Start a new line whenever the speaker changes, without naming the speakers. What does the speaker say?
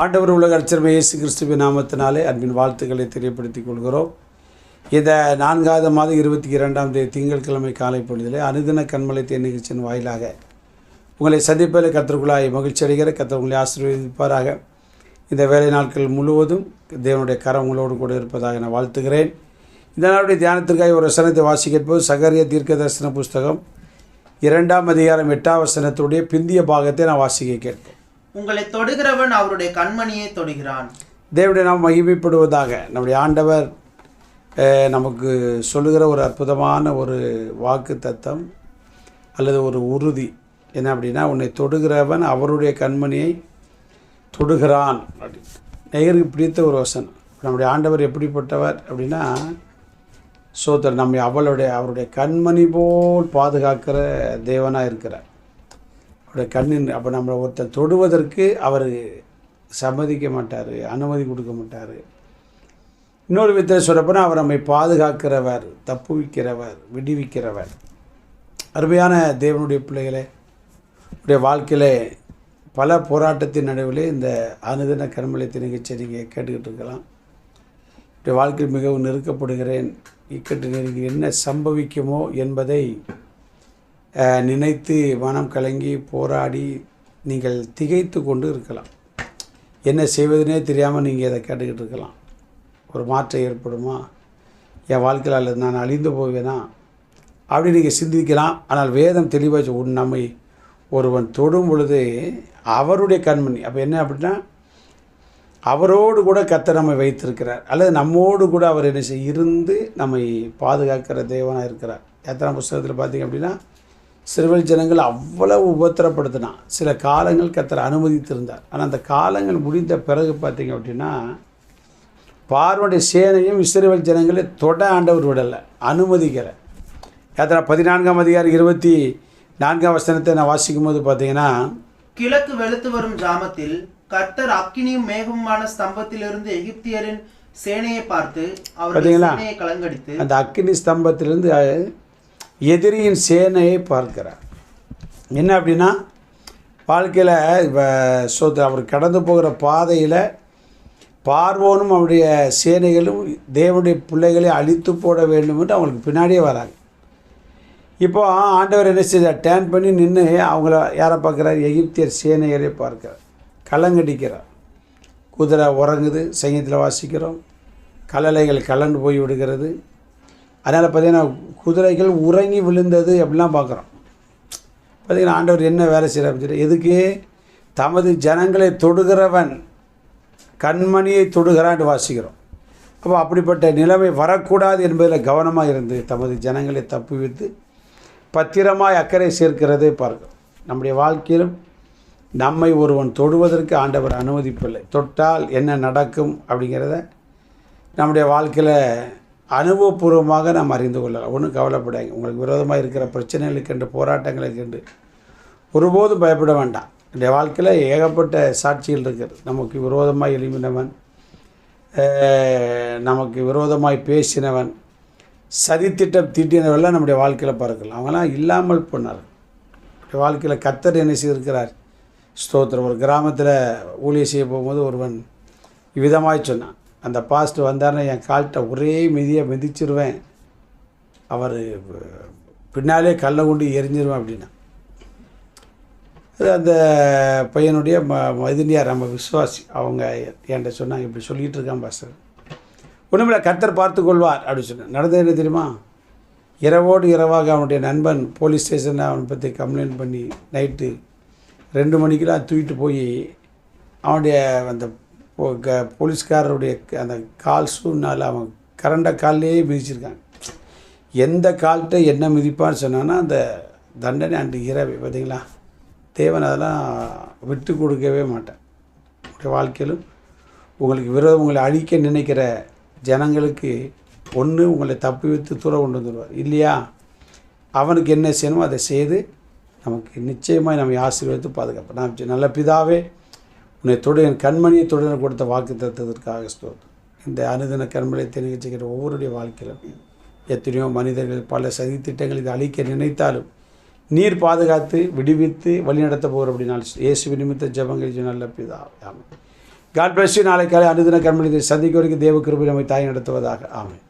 ஆண்டவர் உலக அச்சரமை இயேசு கிறிஸ்துவின் நாமத்தினாலே அன்பின் வாழ்த்துக்களை தெரியப்படுத்திக் கொள்கிறோம். இந்த நான்காவது மாதம் இருபத்தி இரண்டாம் தேதி திங்கட்கிழமை காலை பொழுதிலே அனுதின கண்மலை தேன் நிகழ்ச்சியின் வாயிலாக உங்களை சந்திப்பதில் கத்திற்குள்ளாய் மகிழ்ச்சி அடைகிற கத்தர் உங்களை ஆசீர்வதிப்பாராக. இந்த வேலை நாட்கள் முழுவதும் தேவனுடைய கரம் உங்களோடு கூட இருப்பதாக நான் வாழ்த்துகிறேன். இந்த நாளுடைய தியானத்திற்காக ஒரு வசனத்தை வாசிக்கப்போது சகரிய தீர்க்க தரிசன புஸ்தகம் இரண்டாம் அதிகாரம் எட்டாம் வசனத்துடைய பிந்திய பாகத்தை நான் வாசிக்க கேட்பேன்
உங்களை தொடுகிறவன் அவருடைய கண்மணியை தொடுகிறான்.
தேவடைய நாம் மகிமைப்படுவதாக நம்முடைய ஆண்டவர் நமக்கு சொல்லுகிற ஒரு அற்புதமான ஒரு வாக்கு தத்தம் அல்லது ஒரு உறுதி. என்ன அப்படின்னா உன்னை தொடுகிறவன் அவருடைய கண்மணியை தொடுகிறான் அப்படின்னு நேருக்கு பிடித்த ஒரு வசனம். நம்முடைய ஆண்டவர் எப்படிப்பட்டவர் அப்படின்னா சோதர் நம்மை அவளுடைய அவருடைய கண்மணி போல் பாதுகாக்கிற தேவனாக இருக்கிறார். அவருடைய கண்ணின் அப்போ நம்மளை ஒருத்தர் தொடுவதற்கு அவர் சம்மதிக்க மாட்டார் அனுமதி கொடுக்க மாட்டார். இன்னொரு விதத்தில் சொல்லப்போனால் அவர் நம்மை பாதுகாக்கிறவர் தப்புவிக்கிறவர் விடுவிக்கிறவர். அருமையான தேவனுடைய பிள்ளைகளே உடைய வாழ்க்கையில் பல போராட்டத்தின் நடுவில் இந்த அனுதின கர்மலத்தை நிகழ்ச்சி நீங்கள் கேட்டுக்கிட்டு இருக்கலாம். என்னுடைய வாழ்க்கையில் மிகவும் நெருக்கப்படுகிறேன். இக்கட்டு நெருங்கி என்ன சம்பவிக்குமோ என்பதை நினைத்து மனம் கலங்கி போராடி நீங்கள் திகைத்து கொண்டு இருக்கலாம். என்ன செய்வதுனே தெரியாமல் நீங்கள் இதை கேட்டுக்கிட்டு இருக்கலாம். ஒரு மாற்றம் ஏற்படுமா? என் வாழ்க்கையில் அல்லது நான் அழிந்து போவேனா? அப்படி நீங்கள் சிந்திக்கலாம். ஆனால் வேதம் தெளிவாக உன் நம்மை ஒருவன் தொடும் பொழுது அவருடைய கண்மணி. அப்போ என்ன அப்படின்னா அவரோடு கூட கத்த நம்மை வைத்திருக்கிறார். அல்லது நம்மோடு கூட அவர் என்ன செய்ய இருந்து நம்மை பாதுகாக்கிற தேவனாக இருக்கிறார். எத்தனை புஸ்தகத்தில் பார்த்தீங்க அப்படின்னா சிறுவல் ஜனங்கள் அவ்வளவு உபத்திரப்படுத்தினான் சில காலங்கள் கத்தர் அனுமதித்திருந்தார் ஆனால் அந்த காலங்கள் முடிந்த பிறகு பார்த்தீங்க அப்படின்னா பார்வனுடைய சேனையும் இஸ்ரேல் ஜனங்களை தொட ஆண்டவர் விடலை அனுமதிக்கலை எத்தனை பதினான்காம் அதிகாரம் இருபத்தி நான்காம் வசனத்தை நான் வாசிக்கும் போது பார்த்தீங்கன்னா
கிழக்கு வெளுத்து வரும் ஜாமத்தில் கர்த்தர் அக்கினியும் மேகமுமான ஸ்தம்பத்திலிருந்து எகிப்தியரின் சேனையை பார்த்து? சேனையை கலங்கடித்து
அந்த அக்கினி ஸ்தம்பத்திலிருந்து எதிரியின் சேனையை பார்க்கிறார். என்ன அப்படின்னா வாழ்க்கையில் இப்போ சோத்து அவர் கடந்து போகிற பாதையில் பார்வோனும் அவருடைய சேனைகளும் தேவனுடைய பிள்ளைகளை அழித்து போட வேண்டும் என்று அவங்களுக்கு பின்னாடியே வராங்க. இப்போ ஆண்டவர் என்ன செய்தார்? டேன் பண்ணி நின்று அவங்கள யாரை பார்க்குறார்? எகிப்தியர் சேனைகளை பார்க்கிறார். கலங்கடிக்கிறார் குதிரை உறங்குது சங்கீதத்தில் வாசிக்கிறோம். கலலைகள் கலண்டு போய் விடுகிறது. அதனால் பார்த்தீங்கன்னா குதிரைகள் உறங்கி விழுந்தது அப்படிலாம் பார்க்குறோம். பார்த்தீங்கன்னா ஆண்டவர் என்ன வேலை செய்கிறார் அப்படின்னு சொல்லி எதுக்கு? தமது ஜனங்களை தொடுகிறவன் கண்மணியை தொடுகிறான்னு வாசிக்கிறோம். அப்போ அப்படிப்பட்ட நிலைமை வரக்கூடாது என்பதில் கவனமாக இருந்து தமது ஜனங்களை தப்புவித்து பத்திரமாய் அக்கறை சேர்க்கிறதே பார்க்கிறோம் நம்முடைய வாழ்க்கையிலும் நம்மை ஒருவன் தொடுவதற்கு ஆண்டவர் அனுமதிப்பில்லை. தொட்டால் என்ன நடக்கும் அப்படிங்கிறத நம்முடைய வாழ்க்கையில் அனுபவபூர்வமாக நாம் அறிந்து கொள்ளலாம். ஒன்றும் கவலைப்படாங்க உங்களுக்கு விரோதமாக இருக்கிற பிரச்சனைகளுக்கு போராட்டங்களுக்கென்று போராட்டங்களுக்கு ஒருபோதும் பயப்பட வேண்டாம். இந்த வாழ்க்கையில் ஏகப்பட்ட சாட்சிகள் இருக்குது. நமக்கு விரோதமாக எழுப்பினவன் நமக்கு விரோதமாய் பேசினவன் சதித்திட்டம் தீட்டினவெல்லாம் நம்முடைய வாழ்க்கையில் பறக்கலாம். அவங்களாம் இல்லாமல் போனார். வாழ்க்கையில் கத்தர் என்ன செய்திருக்கிறார்? ஸ்தோத்திரம். ஒரு கிராமத்தில் ஊழியர் செய்ய போகும்போது ஒருவன் இவ்விதமாய் சொன்னான். அந்த பாஸ்ட் வந்தார்னா என் கால்கிட்ட ஒரே மிதியை மிதிச்சிருவேன். அவர் பின்னாலே கல்லை கொண்டு எரிஞ்சிருவேன் அப்படின்னா. அது அந்த பையனுடைய ம மதினியார் நம்ம விஸ்வாசி அவங்க என்கிட்ட சொன்னாங்க இப்படி சொல்லிகிட்டு இருக்கான் பாஸ்டர். ஒன்றுமில்ல கர்த்தர் பார்த்து கொள்வார் அப்படின்னு சொன்னேன் நடந்தது என்ன தெரியுமா? இரவோடு இரவாக அவனுடைய நண்பன் போலீஸ் ஸ்டேஷனில் அவனை பற்றி கம்ப்ளைண்ட் பண்ணி நைட்டு ரெண்டு மணிக்கெலாம் தூக்கிட்டு போய் அவனுடைய அந்த க- போலீஸ்காரருடைய க- அந்த கால் ஷூனால் அவன் கரண்ட கால்லையே மிதிச்சிருக்காங்க. எந்த கால்கிட்ட என்ன மிதிப்பான்னு சொன்னான்னா அந்த தண்டனை அன்று இரவு பார்த்தீங்களா தேவன் அதெல்லாம் விட்டு கொடுக்கவே மாட்டேன் உங்களுடைய வாழ்க்கையிலும் உங்களுக்கு விரோதம் உங்களை அழிக்க நினைக்கிற ஜனங்களுக்கு ஒன்று உங்களை தப்பி வைத்து தூரம் கொண்டு வந்துடுவார் இல்லையா? அவனுக்கு என்ன செய்யணுமோ அதை செய்து நமக்கு நிச்சயமாக நம்ம ஆசீர்வதித்து பாதுகாப்பு நான் நல்ல பிதாவே உன்னை தொடு என் கண்மணியை தொடர கொடுத்த வாக்கு தத்துவதற்காக ஸ்தோத்திரம். இந்த அனுதின கண்மலை நிகழ்ச்சிக்கிற ஒவ்வொருடைய வாழ்க்கையிலும் எத்தனையோ மனிதர்கள் பல சதி இதை அழிக்க நினைத்தாலும் நீர் பாதுகாத்து விடுவித்து வழிநடத்த போகிற அப்படினால் இயேசு நிமித்த ஜபங்கள் நல்ல பிதா. ஆமாம் காட் பிளஸ் நாளை காலை அனுதின கண்மணி சந்திக்க வரைக்கும் தேவ கிருபி நம்மை தாய் நடத்துவதாக. ஆமாம்